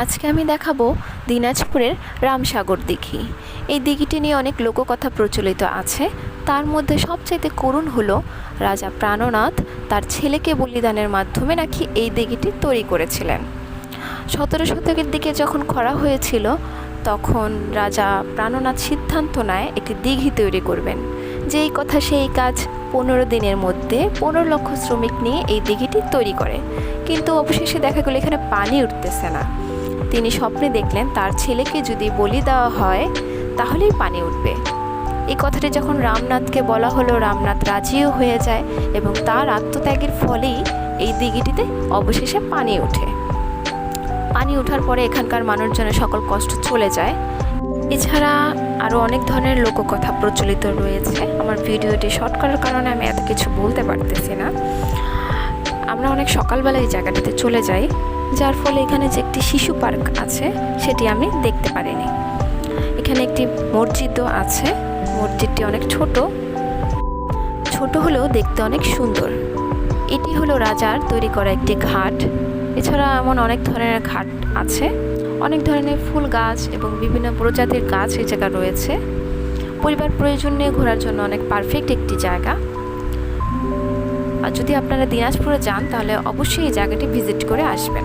আজকে আমি দেখাবো দিনাজপুরের রামসাগর দিঘি। এই দিঘিটি নিয়ে অনেক লোককথা প্রচলিত আছে। তার মধ্যে সবচাইতে করুণ হলো রাজা প্রাণনাথ তার ছেলেকে বলিদানের মাধ্যমে নাকি এই দিঘিটি তৈরি করেছিলেন। সতেরো শতকের দিকে যখন খরা হয়েছিল, তখন রাজা প্রাণনাথ সিদ্ধান্ত নেয় একটি দিঘি তৈরি করবেন। যেই কথা সেই কাজ পনেরো দিনের মধ্যে পনেরো লক্ষ শ্রমিক নিয়ে এই দিঘিটি তৈরি করে। কিন্তু অবশেষে দেখা গেলো এখানে পানি উঠতেছে না। তিনি স্বপ্নে দেখলেন তার ছেলেকে যদি বলি দেওয়া হয়, তাহলেই পানি উঠবে। এই কথাটি যখন রামনাথকে বলা হলো, রামনাথ রাজিও হয়ে যায় এবং তার আত্মত্যাগের ফলেই এই দিঘিটিতে অবশেষে পানি ওঠে। পানি ওঠার পরে এখানকার মানুষজনের সকল কষ্ট চলে যায়। এছাড়া আরও অনেক ধরনের লোককথা প্রচলিত রয়েছে। আমার ভিডিওটি শর্ট করার কারণে আমি এত কিছু বলতে পারতেছি না। আমরা অনেক সকালবেলা এই জায়গাটিতে চলে যাই, যার ফলে এখানে যে একটি শিশু পার্ক আছে, সেটি আমি দেখতে পারিনি। এখানে একটি মসজিদও আছে, মসজিদটি অনেক ছোট। ছোট হলেও দেখতে অনেক সুন্দর। এটি হলো রাজার তৈরি করা একটি ঘাট। এছাড়া এমন অনেক ধরনের ঘাট আছে। অনেক ধরনের ফুল গাছ এবং বিভিন্ন প্রজাতির গাছ এই জায়গা রয়েছে। পরিবার প্রয়োজন নিয়ে ঘোরার জন্য অনেক পারফেক্ট একটি জায়গা। আর যদি আপনারা দিনাজপুরে যান তাহলে অবশ্যই এই জায়গাটি ভিজিট করে আসবেন।